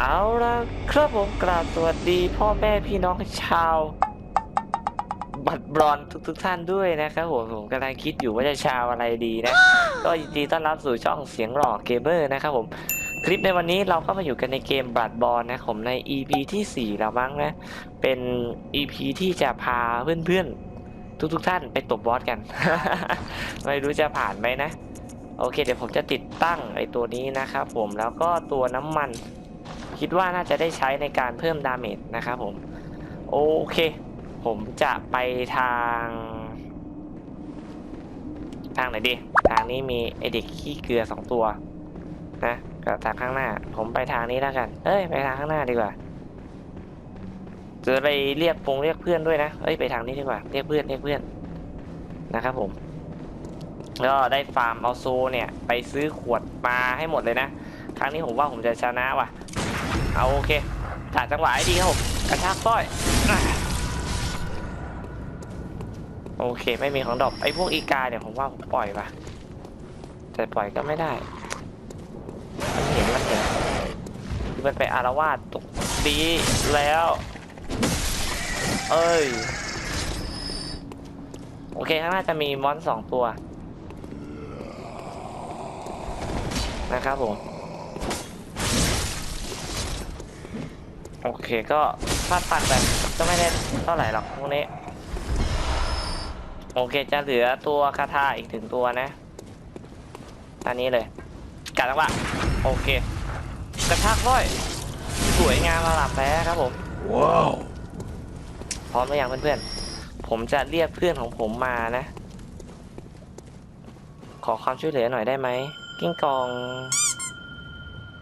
เอาละครับผมกราบสวัสดีพ่อแม่พี่น้องชาว บัตรบรอนทุกๆท่านด้วยนะครับผมผมกำลังคิดอยู่ว่าจะชาวอะไรดีนะ ก็ยินดีต้อนรับสู่ช่องเสียงหล่อเกมเมอร์นะครับผม คลิปในวันนี้เราก็มาอยู่กันในเกมบัตรบอลนะผมใน EP ที่ 4 แล้วมั้งนะ เป็น EP ที่จะพาเพื่อนๆ ทุกๆท่านไปตบบอสกัน ไม่รู้จะผ่านไหมนะ โอเค เดี๋ยวผมจะติดตั้งไอ้ตัวนี้นะครับผมแล้วก็ตัวน้ำมัน คิดว่าน่าจะได้ใช้ในการเพิ่มดาเมจนะครับผม โอเค ผมจะไปทาง ทางไหนดี ทางนี้มีไอเด็กขี้เกลือสองตัว นะกับทางข้างหน้า ผมไปทางนี้แล้วกัน เอ้ย ไปทางข้างหน้าดีกว่า จะไปเรียกพงเรียกเพื่อนด้วยนะ เอ้ย ไปทางนี้ดีกว่า เรียกเพื่อนเรียกเพื่อน นะครับผมก็ได้ฟาร์มเอาโซเนี่ย ไปซื้อขวดมาให้หมดเลยนะ ครั้งนี้ผมว่าผมจะชนะว่ะ เอาโอเคถ่ายจังหวะให้ดีครับผมกระชากสร้อยโอเค ไม่มีของดอกไอ้พวกอีกาเนี่ยผมว่าผมปล่อยปะแต่ปล่อยก็ไม่ได้มันเห็นมันเห็นคือมันไปอารวาสตกดีแล้ว เอ้ยโอเคข้างหน้าจะมีมอนสองตัว นะครับผม โอเคก็ฟาดฟันแบบก็ไม่ได้เท่าไหร่หรอกพวกนี้ โอเคจะเหลือตัวคาถาอีกถึงตัวนะอันนี้เลยกัดแล้ววะโอเค กระชากร้อย สวยงามระดับแล้วครับผมว้าวพร้อมหรือยังเพื่อนๆ ผมจะเรียกเพื่อนของผมมานะ ขอความช่วยเหลือหน่อยได้ไหมกิ้งกอง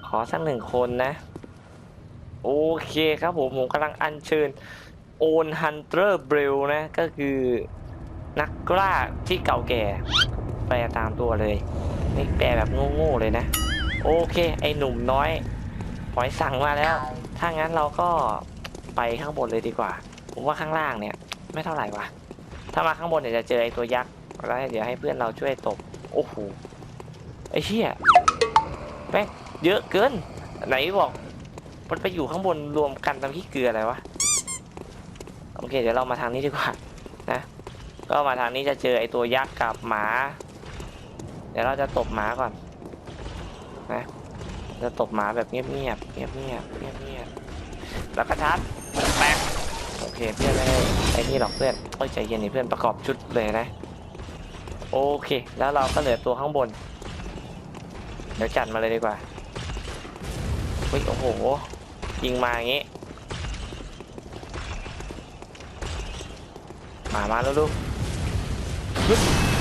ขอสักหนึ่งคนนะ โอเคครับผม ผมกำลังอัญเชิญโอนฮันเตอร์เบลนะ ก็คือนักกล้าที่เก่าแก่ แปลตามตัวเลย นี่แปลแบบโง่ๆเลยนะ โอเค ไอหนุ่มน้อยหอยสั่งมาแล้ว ถ้างั้นเราก็ไปข้างบนเลยดีกว่า ผมว่าข้างล่างเนี่ย ไม่เท่าไหร่วะถ้ามาข้างบนเนี่ยจะเจอไอตัวยักษ์แล้วเดี๋ยวให้เพื่อนเราช่วยตบโอ้โหไอเชี่ยแม่งเยอะเกิน ไหนบอก มันไปอยู่ข้างบนรวมกันตามที่เกลืออะไรวะ โอเค เดี๋ยวเรามาทางนี้ดีกว่า นะ ก็มาทางนี้จะเจอไอ้ตัวยักษ์กับหมา เดี๋ยวเราจะตบหมาก่อน นะ จะตบหมาแบบเงียบเงียบเงียบเงียบเงียบเงียบแล้วก็ชัดแป๊กโอเคเพื่อนไม่ไอ้นี่หรอกเพื่อนโอ้ยใจเย็นนี่เพื่อนประกอบชุดเลยนะ โอเค แล้วเราก็เหลือตัวข้างบน เดี๋ยวจัดมาเลยดีกว่าเฮ้ยโอ้โห ยิงมาอย่างงี้ มามาแล้วลูก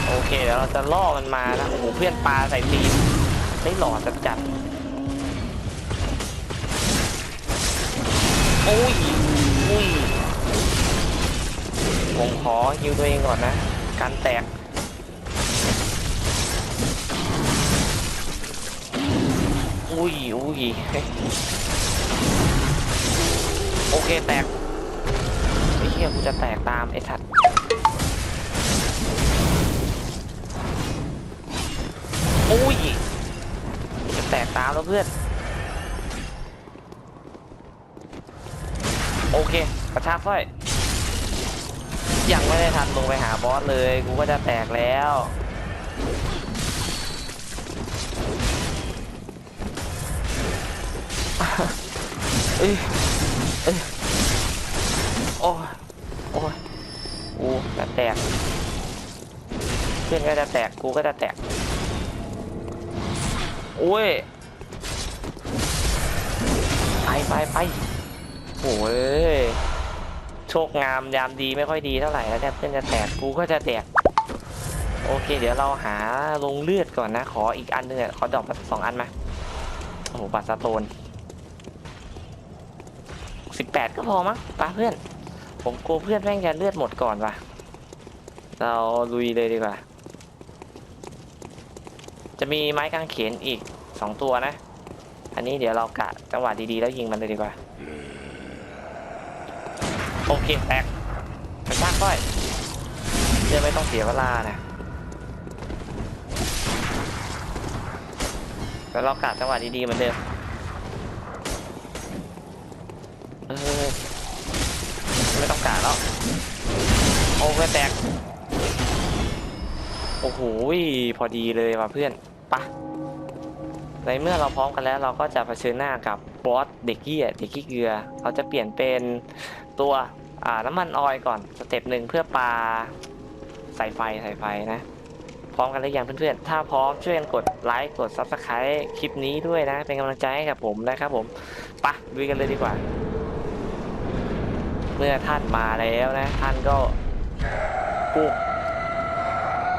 โอเคเดี๋ยวเราจะล่อมันมานะโอ้โหเพื่อนปลาใส่ตีนไม่หล่อจัดจัดโอ้ยอุ้ยผมขอฮิวตัวเองก่อนนะ การแตกอุ้ยอุ้ย โอเคแตกไอ้เหี้ยกูจะแตกตามไอ้สัตว์อุ้ยจะแตกตามแล้วเพื่อน โอเคกระชากสร้อยยังไม่ได้ทันลงไปหาบอสเลย กูก็จะแตกแล้ว เอ้ย เอ้ยโอ้ยโอ้ยกูจะแตกเพื่อนก็จะแตกกูก็จะแตกโอ้ยไปไปไปโอ้ยโชคงามยามดีไม่ค่อยดีเท่าไหร่แล้วเนี่ยเพื่อนจะแตกกูก็จะแตกโอเค เดี๋ยวเราหาลงเลือดก่อนนะ ขออีกอันหนึงอะขอดอกมาสองอันมาโอ้โหบัตรสโตน สิบแปดก็พอมั้งไปะเพื่อน ผมกลัวเพื่อนแม่งจะเลือดหมดก่อนว่ะ เราลุยเลยดีกว่า จะมีไม้กางเขนอีกสองตัวนะ อันนี้เดี๋ยวเรากะจังหวะดีๆแล้วยิงมันเลยดีกว่า โอเคแตกกระชากก้อยเดี๋ยวไม่ต้องเสียเวลานะแล้วเรากะจังหวะดีๆเหมือนเดิม เออไม่ต้องการแล้ว โอ้ยแตก โอ้โหพอดีเลยว่ะเพื่อนปะในเมื่อเราพร้อมกันแล้วเราก็จะเผชิญหน้ากับบอสเด็กกี้เด็กขี้เกลือเราจะเปลี่ยนเป็นตัวอ่าน้ำมันออยก่อนสเต็ปหนึ่งเพื่อปลาใส่ไฟใส่ไฟนะ พร้อมกันหรือยังเพื่อนๆ ถ้าพร้อมช่วยกันกดไลค์กด Subscribe คลิปนี้ด้วยนะ เป็นกำลังใจให้กับผมนะครับผมปะลุยกันเลยดีกว่า เมื่อท่านมาแล้วนะ ท่านก็ปุ๊บ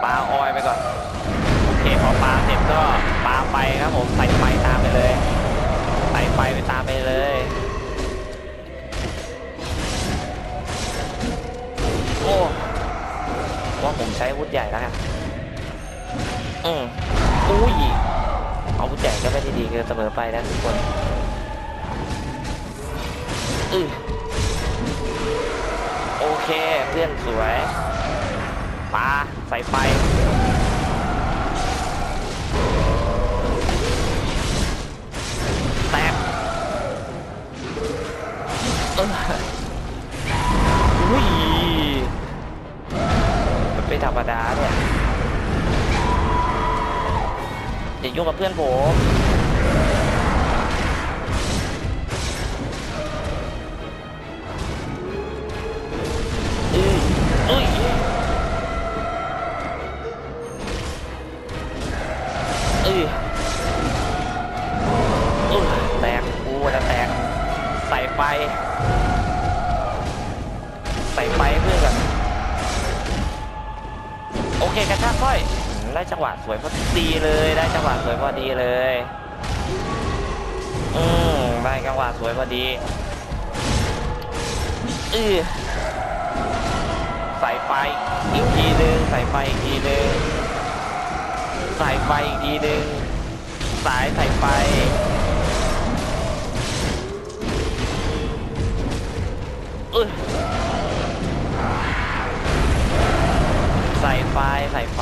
ปลาออยไปก่อน โอเคพอปลาเสร็จก็ปลาไปครับผมใส่ไฟตามไปเลยใส่ไฟไปตามไปเลยโอ้ว่าผมใช้วุธใหญ่แล้วกันอืมอุ้ยเอาวุธใหญ่ก็ไม่ได้ดีเกินเสมอไปนะทุกคนอือ เค เพื่อนสวยปาใส่ไฟแตกอออุ้ยมันเป็นธรรมดาเนี่ยอย่ายุ่งกับเพื่อนผม แตกกูจะแตก ใส่ไฟ ใส่ไฟเพื่อนกันโอเคกระชากสร้อย ได้จังหวะสวยพอดีเลย ได้จังหวะสวยพอดีเลย อืมได้จังหวะสวยพอดีอือใส่ไฟอีกทีนึงใส่ไฟอีกทีนึง ใส่ไฟอีกทีหนึ่งสายใส่ไฟ เอยใส่ไฟใส่ไฟ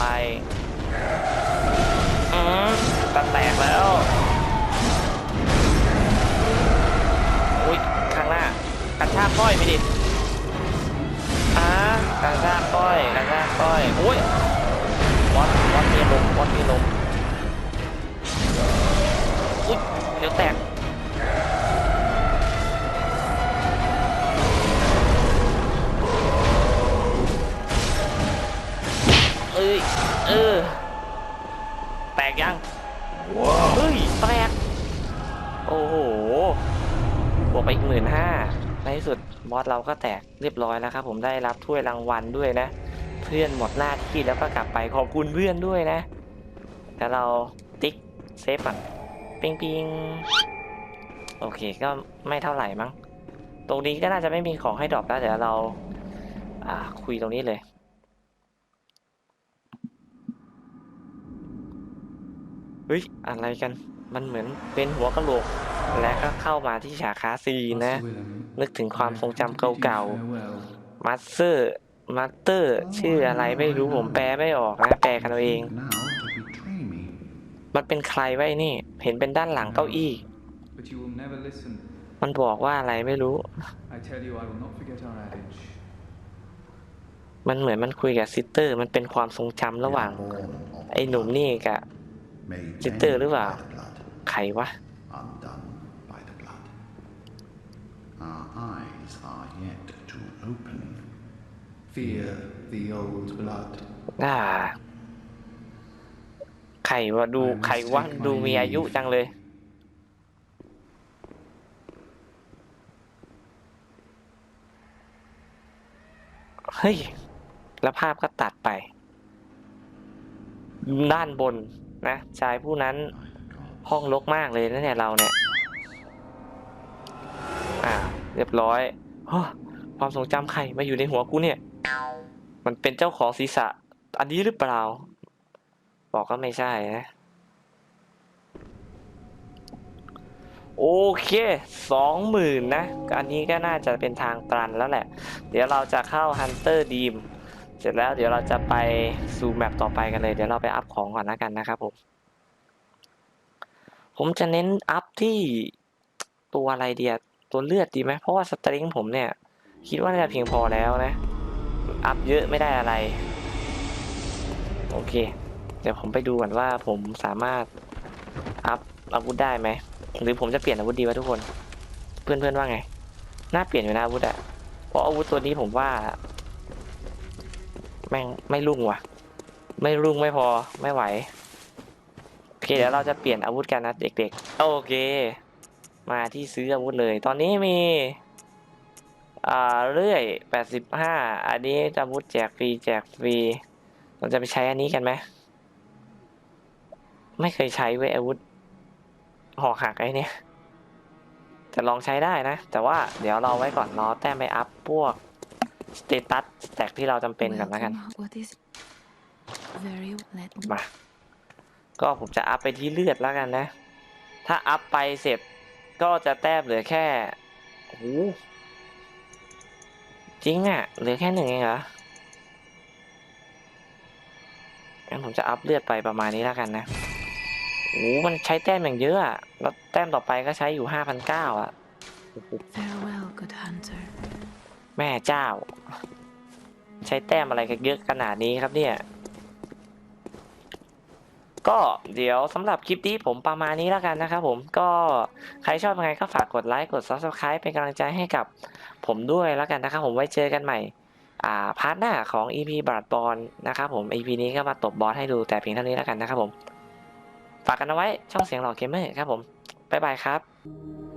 ดมีลมวัดมีลมอุ้ยเดี๋ยวแตกเอ้ย เออ แตกยัง เฮ้ย แตก โอ้โห บวกไปอีกหมื่นห้า ในที่สุดบอสเราก็แตกเรียบร้อยแล้วครับผมได้รับถ้วยรางวัลด้วยนะ เพื่อนหมดหน้าที่แล้วก็กลับไปขอบคุณเพื่อนด้วยนะ แล้วเราติ๊กเซฟอะปิงปิงโอเคก็ไม่เท่าไหร่มั้ง ตรงนี้ก็น่าจะไม่มีของให้ดรอปแล้วเดี๋ยวเราอ่าคุยตรงนี้เลยเฮ้ยอะไรกันมันเหมือนเป็นหัวกะโหลก และก็เข้ามาที่ฉากคาซีนะ นึกถึงความทรงจำเก่าๆมาสเตอร์มาสเตอร์ ชื่ออะไรไม่รู้ผมแปลไม่ออกนะ แปลกันเอาเอง มันเป็นใครไว้นี่ เห็นเป็นด้านหลังเก้าอี้ But you will never listen. มันบอกว่าอะไรไม่รู้ I tell you, I will not forget our adage. มันเหมือนมันคุยกับซิสเตอร์ มันเป็นความทรงจำระหว่าง ไอ้หนุ่มนี่กับ Made Sister many หรือเปล่า by the blood, ใครวะ undone by the blood. Our eyes are yet to open. Fear the old blood. อ่าใครวะดูใครวะดูมีอายุจังเลย เฮ้ย แล้วภาพก็ตัดไป ด้านบนนะชายผู้นั้น My God. ห้องรกมากเลยนะเนี่ยเราเนี่ย อ่า เรียบร้อยฮะความทรงจำใครมาอยู่ในหัวกูเนี่ย มันเป็นเจ้าของศีรษะ อันนี้หรือเปล่า บอกก็ไม่ใช่นะ โอเคสองหมื่นนะ อันนี้ก็น่าจะเป็นทางตันแล้วแหละ เดี๋ยวเราจะเข้า Hunter d e a m เสร็จแล้วเดี๋ยวเราจะไปสู่แมปต่อไปกันเลย เดี๋ยวเราไปอัพของก่อนแล้วกันนะครับผม ผมจะเน้นอัพที่ตัวอะไรเดียตัวเลือดดีไหม เพราะว่าสตริงผมเนี่ย คิดว่าน่าจะเพียงพอแล้วนะ อัพเยอะไม่ได้อะไร โอเค เดี๋ยวผมไปดูก่อนว่าผมสามารถอัพอาวุธได้ไหมหรือผมจะเปลี่ยนอาวุธดีวะทุกคน เพื่อนๆว่าไง น่าเปลี่ยนอยู่นะอาวุธอะเพราะอาวุธตัวนี้ผมว่า แม่งไม่รุ่งว่ะ ไม่รุ่งไม่พอไม่ไหวโอเคเดี๋ยวเราจะเปลี่ยนอาวุธกันนะเด็กๆโอเค มาที่ซื้ออาวุธเลย ตอนนี้มีอ่าเรื่อยแปดสิบห้าอันนี้อาวุธแจกฟรีแจกฟรีเราจะไปใช้อันนี้กันไหม ไม่เคยใช้เว้ยอาวุธหอกหักไอ้เนี่ยแต่ลองใช้ได้นะ แต่ว่าเดี๋ยวเราไว้ก่อนรอแต้มไปอัพพวกสเตตัสแตกที่เราจำเป็นกันแล้วกัน มา ก็ผมจะอัพไปที่เลือดแล้วกันนะ ถ้าอัพไปเสร็จก็จะแต้มเหลือแค่โอ้จริงอะ่ะ เหลือแค่หนึ่งเองเหรองั้นผมจะอัพเลือดไปประมาณนี้แล้วกันนะ โอ้โหมันใช้แต้มอย่างเยอะอะแล้วแต้มต่อไปก็ใช้อยู่ห้าพันเก้าอะโอ้โห farewell, good hunter. แม่เจ้า ใช้แต้มอะไรกันเยอะขนาดนี้ครับเนี่ย ก็เดี๋ยวสำหรับคลิปนี้ผมประมาณนี้แล้วกันนะครับผมก็ใครชอบยังไงก็ฝากกดไลค์กด Subscribe เป็นกำลังใจให้กับผมด้วยแล้วกันนะครับผมไว้เจอกันใหม่ อ่าพาร์ทหน้าของ EP บาร์ดบอลนะครับผม EP นี้ก็มาตบบอสให้ดูแต่เพียงเท่านี้แล้วกันนะครับผม ฝากกันเอาไว้ช่องเสียงหล่อเกมเมอร์ครับผมบ๊ายบายครับ